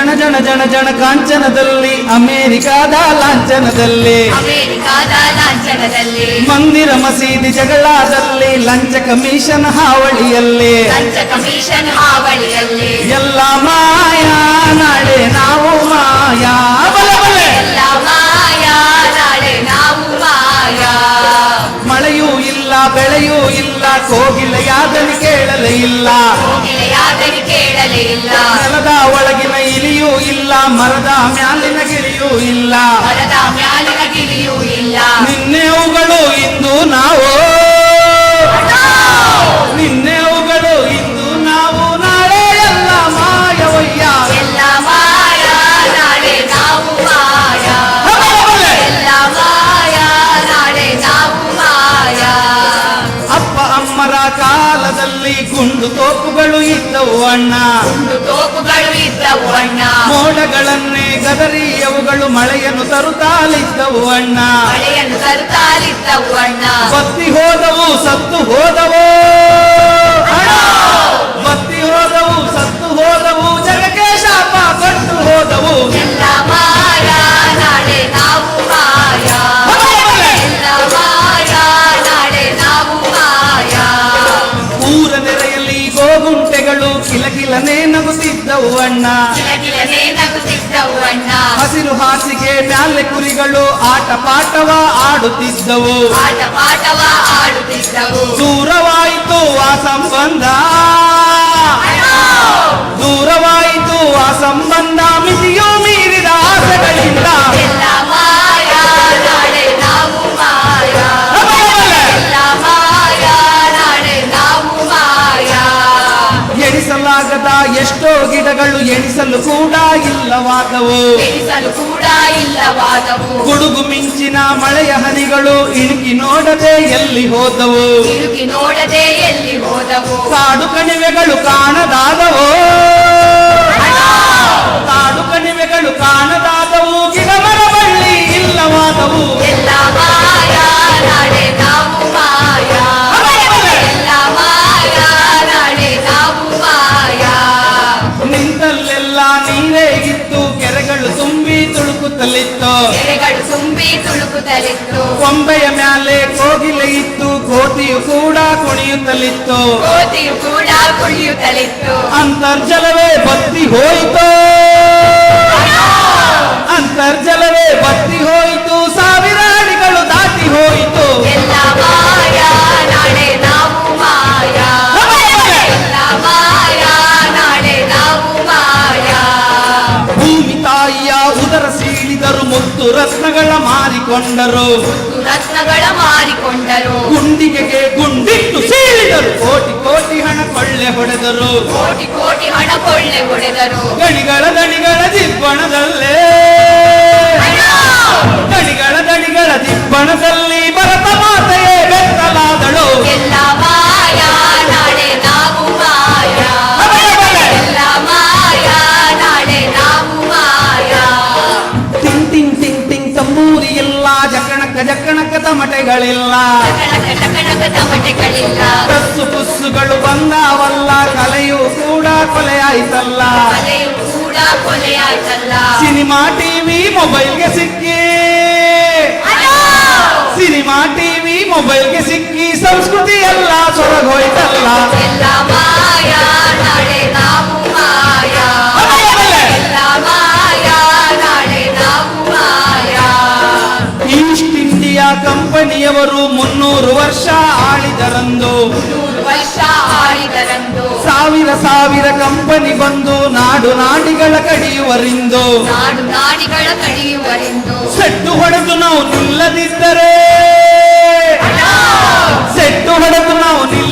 ಜನ ಜನ ಜನ ಜನ ಕಾಂಚನದಲ್ಲಿ ಅಮೇರಿಕಾದ ಲಾಂಛನದಲ್ಲಿ. ಅಮೆರಿಕಾದ ಲಾಂಛನದಲ್ಲಿ. ಮಂದಿರ ಮಸೀದಿ ಜಗಳಾದಲ್ಲಿ ಲಂಚ ಕಮಿಷನ್ ಹಾವಳಿಯಲ್ಲಿ. ಲಂಚ ಕಮಿಷನ್ ಹಾವಳಿಯಲ್ಲಿ. ಎಲ್ಲ ಮಾಯಾ ನಾಳೆ ನಾವು ಮಾಯಾ ಮರದ ಮ್ಯಾಲಿನ ಗಿಳಿಯೂ ಇಲ್ಲ. ಮಳೆಯನ್ನು ತರುತ್ತಾಲಿದ್ದವು ಅಣ್ಣ. ಮಳೆಯನ್ನು ತರುತ್ತಾಲಿದ್ದವು ಅಣ್ಣ. ಬತ್ತಿ ಹೋದವು ಸತ್ತು ಹೋದವು. ಅಣ್ಣ ಹಸಿರು ಹಾಸಿಗೆ ಮ್ಯಾಲೆ ಕುರಿಗಳು ಆಟ ಪಾಠವ ಆಡುತ್ತಿದ್ದವು. ಆಟ ಪಾಠವ ಆಡುತ್ತಿದ್ದವು. ದೂರವಾಯಿತು ಆ ಸಂಬಂಧ. ದೂರವಾಯಿತು ಆ ಸಂಬಂಧ. ಮಿತಿಯೋ ಮೀರಿದ ಆಸೆಗಳಿಂದ. ಎಷ್ಟೋ ಗಿಡಗಳು ಎಣಿಸಲು ಕೂಡ ಇಲ್ಲವಾದವು. ಕೂಡ ಇಲ್ಲವಾದವು. ಗುಡುಗು ಮಿಂಚಿನ ಮಳೆಯ ಹನಿಗಳು ಇಣುಕಿ ನೋಡದೆ ಎಲ್ಲಿ ಹೋದವು. ಇಣುಕಿ ನೋಡದೆ ಎಲ್ಲಿ ಹೋದವು. ಕಾಡು ಕಣಿವೆಗಳು ಕಾಣದಾದವು. ಕೊಂಬೆಯ ಮ್ಯಾಲೆ ಕೋಗಿಲೆ ಇತ್ತು ಕೋತಿಯು ಕೂಡ ಕುಣಿಯುತ್ತಲಿತ್ತು. ಕೋತಿಯು ಕೂಡ ಕುಣಿಯುತ್ತಲಿತ್ತು. ಅಂತರ್ಜಲವೇ ಬತ್ತಿ ಹೋಯಿತು. ಅಂತರ್ಜಲವೇ ಬತ್ತಿ ಹೋಯಿತು ಸಾವಿರಾಡಿಗಳು ದಾಟಿ ಹೋಯಿತು. ಎಲ್ಲ ಮಾಯಾ ನಾಳೆ ನಾವು ಮಾಯಾ. ಎಲ್ಲ ಮಾಯಾ ನಾಳೆ ನಾವು ಮಾಯಾ. ಭೂಮಿ ತಾಯಿಯ ಉದರ ಸೀಳಿದರು ಮುತ್ತು ರತ್ನಗಳ ಮಾರಿಕೊಂಡರು. ರತ್ನಗಳ ಮಾರಿಕೊಂಡರು. ಗುಂಡಿಗೆಗೆ ಗುಂಡಿಟ್ಟು ಸೀಳಿದರು. ಕೋಟಿ ಕೋಟಿ ಹಣ ಕೊಳ್ಳೆ ಹೊಡೆದರು. ಕೋಟಿ ಕೋಟಿ ಹಣ ಕೊಳ್ಳೆ ಹೊಡೆದರು. ಗಣಿಗಳ ದಣಿಗಳ ದಿಬ್ಬಣದಲ್ಲೇ. ಗಣಿಗಳ ದಣಿಗಳ ದಿಬ್ಬಣದಲ್ಲಿ. ತಮಟೆಗಳಿಲ್ಲ ಕಸ್ಸು ಪುಸ್ಸುಗಳು ಬಂದಾವಲ್ಲ, ಕಲೆಯು ಕೂಡ ಕೊಲೆಯಾಯ್ತಲ್ಲ. ಸಿನಿಮಾ ಟಿವಿ ಮೊಬೈಲ್ಗೆ ಸಿಕ್ಕಿ. ಸಿನಿಮಾ ಟಿವಿ ಮೊಬೈಲ್ಗೆ ಸಿಕ್ಕಿ, ಸಂಸ್ಕೃತಿ ಎಲ್ಲ ಸೊರಗೋಯ್ತಲ್ಲ. ಕಂಪನಿಯವರು ಮುನ್ನೂರು ವರ್ಷ ಆಳಿದರಂದು. ವರ್ಷ ಆಳಿದರಂದು. ಸಾವಿರ ಸಾವಿರ ಕಂಪನಿ ಬಂದು ನಾಡು ನಾಡಿಗಳ ಕಡಿಯುವರಿಂದು. ನಾಡು ನಾಡಿಗಳ ಕಡಿಯುವರಿಂದು. ಸೆಟ್ಟು ಹೊಡೆದು ನಾವು ನಿಲ್ಲದಿದ್ದರೆ. ಸೆಟ್ಟು ಹೊಡೆದು ನಾವು ನಿಲ್ಲದಿದ್ದರೆ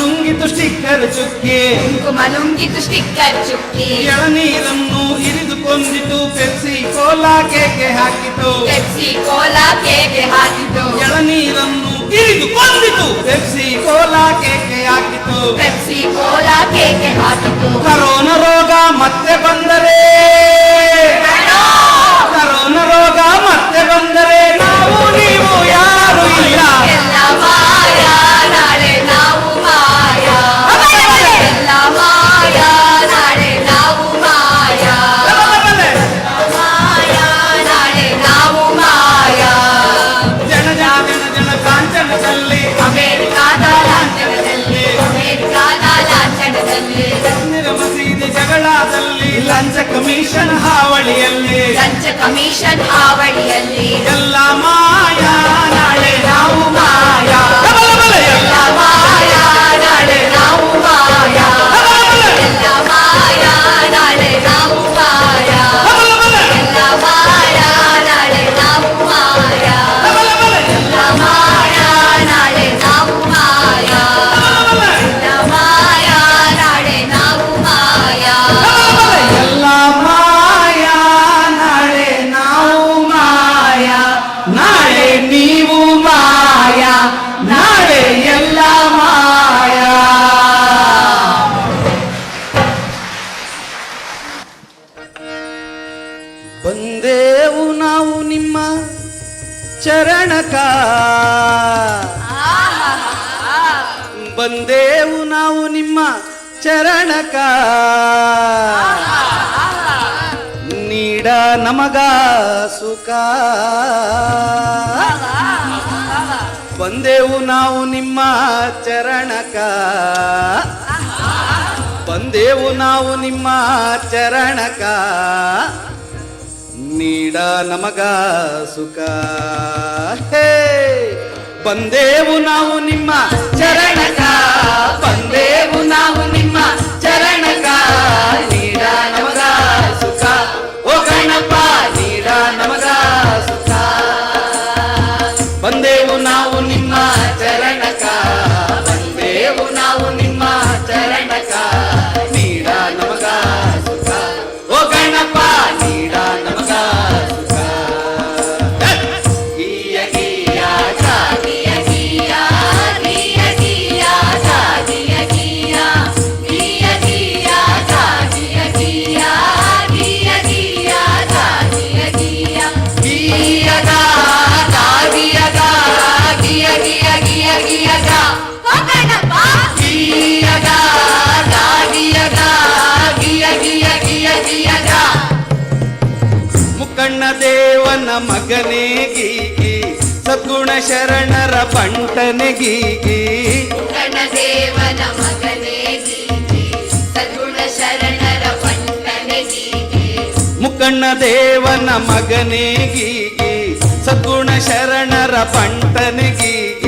ನುಂಗಿತು ಸ್ಟಿಕ್ಕರ್ ಚುಕ್ಕೆ ಕುಂಕುಮ ನುಂಗಿತು ಸ್ಟಿಕ್ಕರ್ ಚುಕ್ಕೆ ಎಳನೀರನ್ನು ಹಿಡಿದುಕೊಂಡಿತು ಪೆಪ್ಸಿ ಕೋಲಾ ಕೇಕೆ ಹಾಕಿತು ಪೆಪ್ಸಿ ಕೋಲಾ ಕೇಕೆ ಹಾಕಿತು ಎಳನೀರನ್ನು ಹಿಡಿದುಕೊಂಡಿತು ಪೆಪ್ಸಿ ಕೋಲಾ ಕೇಕೆ ಹಾಕಿತು ಪೆಪ್ಸಿ ಕೋಲಾ ಕೇಕೆ ಹಾಕಿತು ಕರೋನಾ ರೋಗ ಮತ್ತೆ ಬಂದರೆ ಕರೋನಾ ರೋಗ ಮತ್ತೆ ಜಗಳದಲ್ಲಿ ಲಂಚ ಕಮಿಷನ್ ಹಾವಳಿಯಲ್ಲಿ. ಲಂಚ ಕಮಿಷನ್ ಹಾವಳಿಯಲ್ಲಿ. ಎಲ್ಲ ಮಾಯ ನಾಳೆ ನಾವು ಬಂದೇವು ನಾವು ನಿಮ್ಮ ಚರಣಕ. ಬಂದೇವು ನಾವು ನಿಮ್ಮ ಚರಣಕ. ನೀಡ ನಮಗ ಸುಖ. ಬಂದೇವು ನಾವು ನಿಮ್ಮ ಚರಣಕ. ಬಂದೇವು ನಾವು ನಿಮ್ಮ ಚರಣಕ. ನೀಡ ನಮಗ ಸುಖ ಹೇ ಬಂದೇವು ನಾವು ನಿಮ್ಮ ಚರಣಕ ಬಂದೇವು ನಾವು ನಿಮ್ಮ ಚರಣಕ ನೀಡ ನಮಗ ಸುಖ ಓ ಗಣಪ ನೀಡ ಮಗನೇ ಗೀಗಿ ಸದ್ಗುಣ ಶರಣರ ಬಂಟನೆ ಗೀಗಿ ದೇವನ ಮಗನೇ ಗೀಗಿ ಸದ್ಗುಣ ಶರಣರ ಗೀಗಿ ದೇವನ ಮಗನೇ ಗೀಗಿ ಸದ್ಗುಣ ಶರಣರ ಬಂಟನೆ ಗೀಗಿ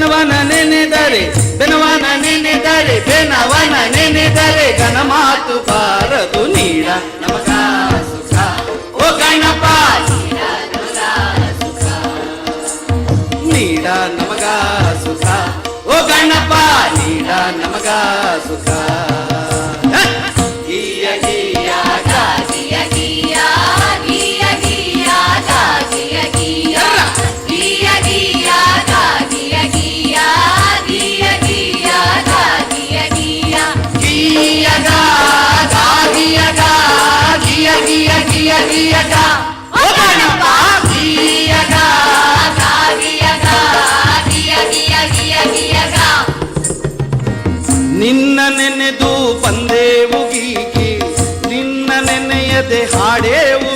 ಬೆನವನ ನೆನೆದರೆ ಬೆನವನ ನೆನೆದರೆ ಬೆನವನ ನೆನೆದರೆ ಗಣಮಾತು ಬಾರದು ನೀಡ ನಮಗ ಓ ಗಣಪ ನೀಡ ನಮಗ ಸುಖ. ಓ ಗಣಪ ನೀಡ ನಮಗ ಸುಖ. ನಿನ್ನ ನೆನೆದು ಬಂದೇವು ಗೀಗಿ ನಿನ್ನ ನೆನೆಯದೆ ಹಾಡೇವು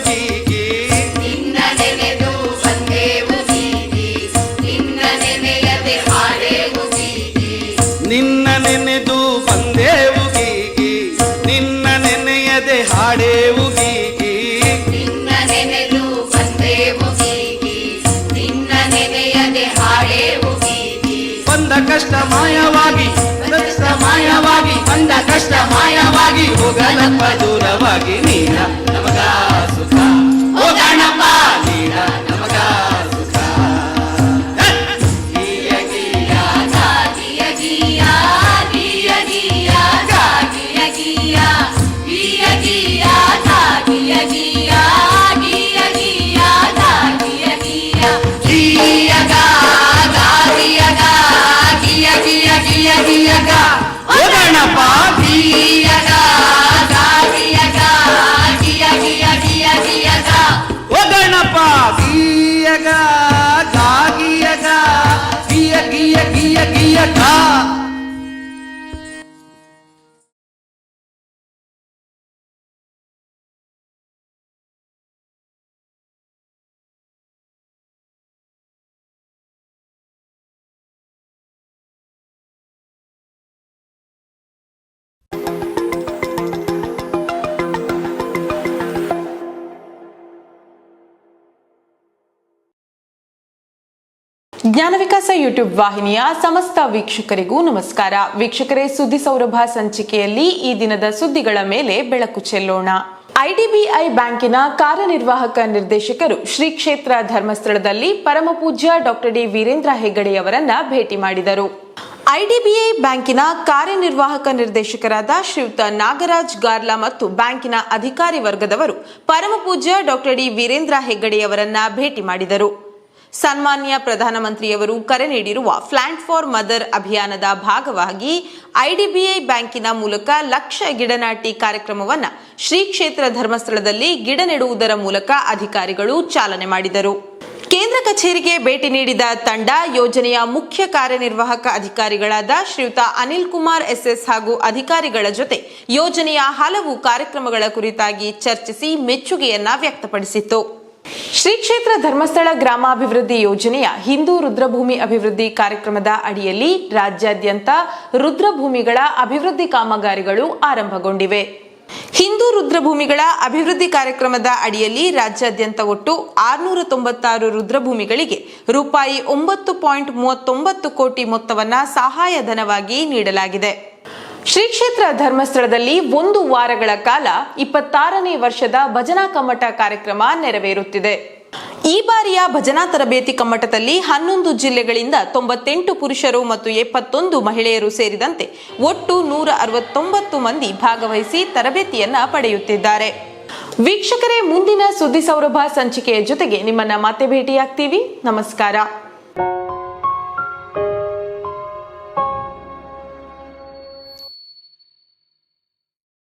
ಕಷ್ಟ ಮಾಯವಾಗಿ ಕಷ್ಟ ಮಾಯವಾಗಿ ಬಂದ ಕಷ್ಟ ಮಾಯವಾಗಿ ಹೋಗಲಪ್ಪ ದೂರವಾಗಿ ನೀನ ನಮಗ ಸುಖ ಹೋಗಣಪ್ಪ ಗಣಪ ya ಜ್ಞಾನ ವಿಕಾಸ ಯೂಟ್ಯೂಬ್ ವಾಹಿನಿಯ ಸಮಸ್ತ ವೀಕ್ಷಕರಿಗೂ ನಮಸ್ಕಾರ. ವೀಕ್ಷಕರೇ, ಸುದ್ದಿ ಸೌರಭ ಸಂಚಿಕೆಯಲ್ಲಿ ಈ ದಿನದ ಸುದ್ದಿಗಳ ಮೇಲೆ ಬೆಳಕು ಚೆಲ್ಲೋಣ. ಐಡಿಬಿಐ ಬ್ಯಾಂಕಿನ ಕಾರ್ಯನಿರ್ವಾಹಕ ನಿರ್ದೇಶಕರು ಶ್ರೀ ಕ್ಷೇತ್ರ ಧರ್ಮಸ್ಥಳದಲ್ಲಿ ಪರಮಪೂಜ್ಯ ಡಾಕ್ಟರ್ ಡಿ ವೀರೇಂದ್ರ ಹೆಗ್ಗಡೆಯವರನ್ನ ಭೇಟಿ ಮಾಡಿದರು. ಐಡಿಬಿಐ ಬ್ಯಾಂಕಿನ ಕಾರ್ಯನಿರ್ವಾಹಕ ನಿರ್ದೇಶಕರಾದ ಶ್ರೀಯುತ ನಾಗರಾಜ್ ಗಾರ್ಲಾ ಮತ್ತು ಬ್ಯಾಂಕಿನ ಅಧಿಕಾರಿ ವರ್ಗದವರು ಪರಮಪೂಜ್ಯ ಡಾಕ್ಟರ್ ಡಿ ವೀರೇಂದ್ರ ಹೆಗ್ಗಡೆಯವರನ್ನ ಭೇಟಿ ಮಾಡಿದರು. ಸನ್ಮಾನ್ಯ ಪ್ರಧಾನಮಂತ್ರಿಯವರು ಕರೆ ನೀಡಿರುವ ಪ್ಲಾಂಟ್ ಫಾರ್ ಮದರ್ ಅಭಿಯಾನದ ಭಾಗವಾಗಿ ಐಡಿಬಿಐ ಬ್ಯಾಂಕಿನ ಮೂಲಕ ಲಕ್ಷ ಗಿಡ ನಾಟಿ ಕಾರ್ಯಕ್ರಮವನ್ನ ಶ್ರೀ ಕ್ಷೇತ್ರ ಧರ್ಮಸ್ಥಳದಲ್ಲಿ ಗಿಡ ನೆಡುವುದರ ಮೂಲಕ ಅಧಿಕಾರಿಗಳು ಚಾಲನೆ ಮಾಡಿದರು. ಕೇಂದ್ರ ಕಚೇರಿಗೆ ಭೇಟಿ ನೀಡಿದ ತಂಡ ಯೋಜನೆಯ ಮುಖ್ಯ ಕಾರ್ಯನಿರ್ವಾಹಕ ಅಧಿಕಾರಿಗಳಾದ ಶ್ರೀಯುತ ಅನಿಲ್ ಕುಮಾರ್ ಎಸ್ಎಸ್ ಹಾಗೂ ಅಧಿಕಾರಿಗಳ ಜೊತೆ ಯೋಜನೆಯ ಹಲವು ಕಾರ್ಯಕ್ರಮಗಳ ಕುರಿತಾಗಿ ಚರ್ಚಿಸಿ ಮೆಚ್ಚುಗೆಯನ್ನ ವ್ಯಕ್ತಪಡಿಸಿತ್ತು. ಶ್ರೀ ಕ್ಷೇತ್ರ ಧರ್ಮಸ್ಥಳ ಗ್ರಾಮಾಭಿವೃದ್ಧಿ ಯೋಜನೆಯ ಹಿಂದೂ ರುದ್ರಭೂಮಿ ಅಭಿವೃದ್ಧಿ ಕಾರ್ಯಕ್ರಮದ ಅಡಿಯಲ್ಲಿ ರಾಜ್ಯಾದ್ಯಂತ ರುದ್ರಭೂಮಿಗಳ ಅಭಿವೃದ್ಧಿ ಕಾಮಗಾರಿಗಳು ಆರಂಭಗೊಂಡಿವೆ. ಹಿಂದೂ ರುದ್ರಭೂಮಿಗಳ ಅಭಿವೃದ್ಧಿ ಕಾರ್ಯಕ್ರಮದ ಅಡಿಯಲ್ಲಿ ರಾಜ್ಯಾದ್ಯಂತ ಒಟ್ಟು ಆರುನೂರ ತೊಂಬತ್ತಾರು ರುದ್ರಭೂಮಿಗಳಿಗೆ ರೂಪಾಯಿ ಒಂಬತ್ತು ಪಾಯಿಂಟ್ ಮೂವತ್ತೊಂಬತ್ತು ಕೋಟಿ ಮೊತ್ತವನ್ನು ಸಹಾಯಧನವಾಗಿ ನೀಡಲಾಗಿದೆ. ಶ್ರೀ ಕ್ಷೇತ್ರ ಧರ್ಮಸ್ಥಳದಲ್ಲಿ ಒಂದು ವಾರಗಳ ಕಾಲ ಇಪ್ಪತ್ತಾರನೇ ವರ್ಷದ ಭಜನಾ ಕಮ್ಮಟ ಕಾರ್ಯಕ್ರಮ ನೆರವೇರುತ್ತಿದೆ. ಈ ಬಾರಿಯ ಭಜನಾ ತರಬೇತಿ ಕಮ್ಮಟದಲ್ಲಿ ಹನ್ನೊಂದು ಜಿಲ್ಲೆಗಳಿಂದ ತೊಂಬತ್ತೆಂಟು ಪುರುಷರು ಮತ್ತು ಎಪ್ಪತ್ತೊಂದು ಮಹಿಳೆಯರು ಸೇರಿದಂತೆ ಒಟ್ಟು ನೂರ ಅರವತ್ತೊಂಬತ್ತು ಮಂದಿ ಭಾಗವಹಿಸಿ ತರಬೇತಿಯನ್ನ ಪಡೆಯುತ್ತಿದ್ದಾರೆ. ವೀಕ್ಷಕರೇ, ಮುಂದಿನ ಸುದ್ದಿ ಸೌರಭ ಸಂಚಿಕೆಯ ಜೊತೆಗೆ ನಿಮ್ಮನ್ನ ಮತ್ತೆ ಭೇಟಿಯಾಗ್ತೀವಿ. ನಮಸ್ಕಾರ.